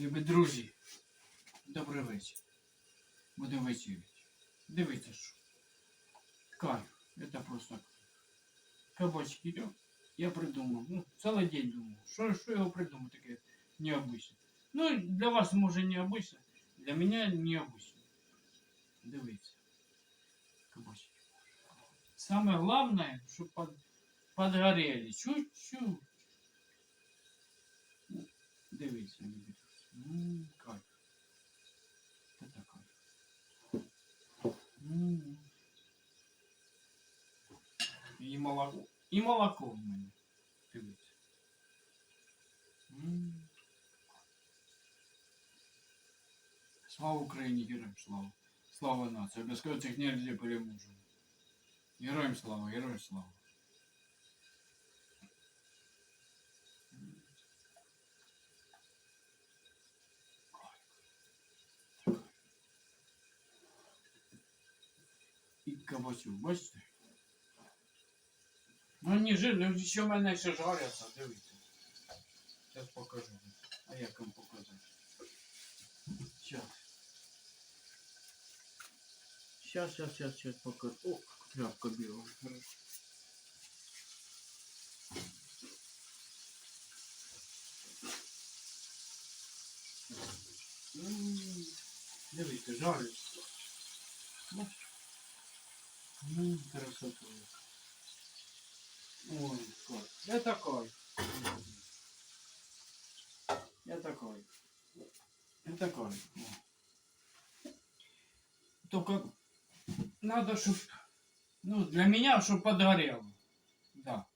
Любі друзі, добрий вечір. Будемо вечеряти. Дивіться, що. Кайф. Это просто кабачки. Ну, Я придумав. Ну, цілий день думав. Що, що його придумав таке необычне. Ну, для вас може необычно, для мене необычно. Дивіться. Кабачки. Самое главное, чтобы под, подгорели. Чуть-чуть. Ну, Дивіться, любі. Ммм, кайф. Это кайф. М. І молоко. І молоко в мене. Дивіться. М. Слава Україні, героям слава. Слава нації. Без цих нельзя переможемо. Героям слава, героям слава. І кабачок, бачите? Ну не жирно, ще в мене ще жаряться, дивіться. Зараз покажу. А як вам показати? Сейчас. Сейчас, сейчас, сейчас, сейчас покажу. О, тряпка белая. Хорошо. Дивіться, жарить. Ну, красота. Ой, как. Я такой. Я такой. Я такой. Только надо, чтоб... Ну, для меня, чтобы подгорело. Да.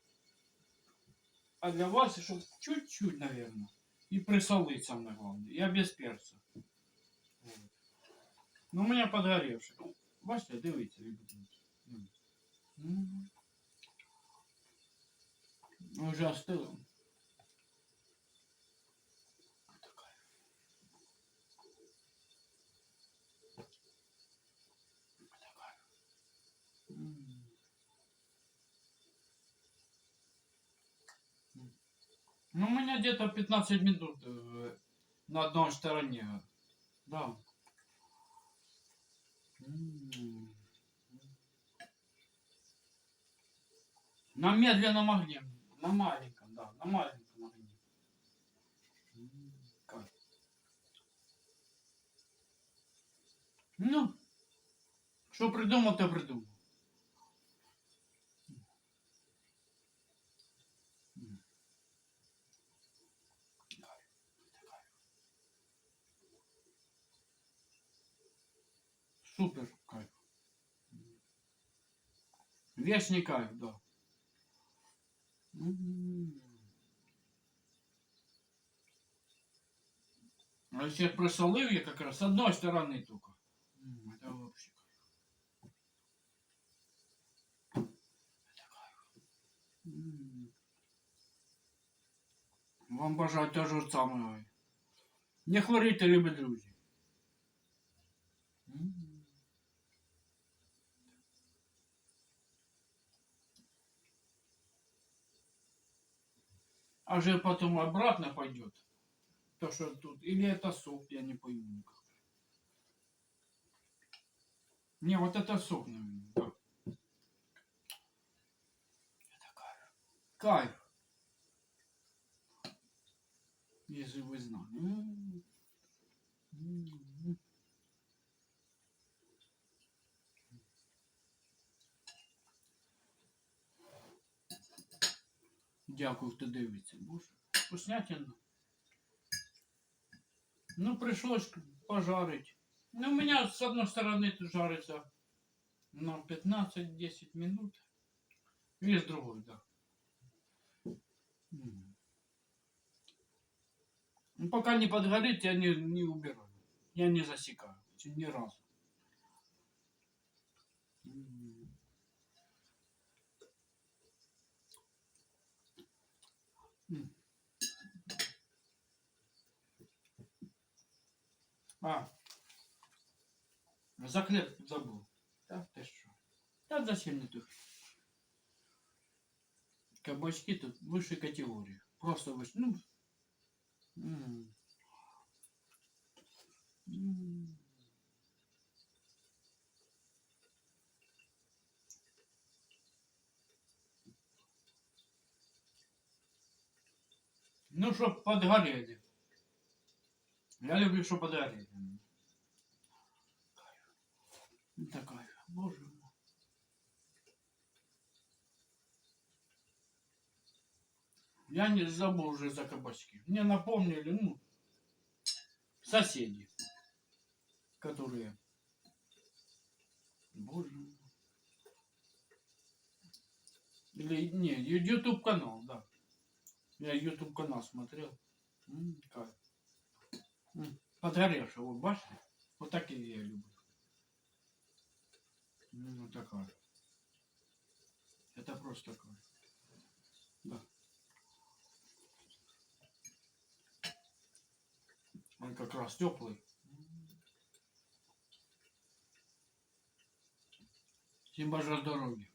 А для вас, чтобы чуть-чуть, наверное. И присолить самое главное. Я без перца. Ну, у меня подгоревший. Ну, Бачите, дивіться. М. Уже остыло. М. М. Ну, у меня где-то 15 минут э, на одной стороне. Да. М. На медленном огне. На маленьком, да, на маленьком огне. Как? Ну, что придумал, то придумал. Супер кайф. Вечный кайф, да. М. А если просолил я как раз с одной стороны только. М, Это вообще кайф. Это кайф. М. Вам бажаю те ж самого. Не хворійте, любі друзі. А же потом обратно пойдет. То, что тут. Или это суп, я не пойму никак. Не, вот это суп, наверное. Да. Это кайф. Кайф. Если вы знали. М. Дякую, хто дивиться. Боже, вкуснятина. Ну, пришлось пожарить. Ну, у меня с одной стороны тут жарится на 15-10 минут. И с другой, да. Ну, пока не подгорит, я не, не убираю. Я не засекаю. Ни разу. А. За хлеб забыл. Да, ты что? Да зачем мне тут? Кабачки тут высшей категории. Просто выше. Ну. м. М. Ну, чтоб подгорели. Я люблю, чтобы подгорели. Это кайф. Боже мой. Я не забыл уже за кабачки. Мне напомнили, ну, соседи, которые... Боже мой. Или, не, YouTube канал, да. Я YouTube канал смотрел. М, кайф. М, Подгоревший, вот бачите? Вот такие я люблю. Ну, вот такая. Это просто такое. Да. Он как раз теплый. Всім бажаю здоров'я.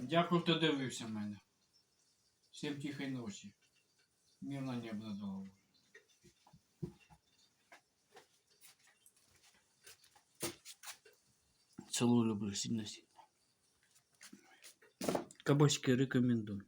Дякую, хто дивився мене. Всім тихої ночі. Мирно небо над головою. Целую люблю сильно-сильно. Кабачки рекомендую.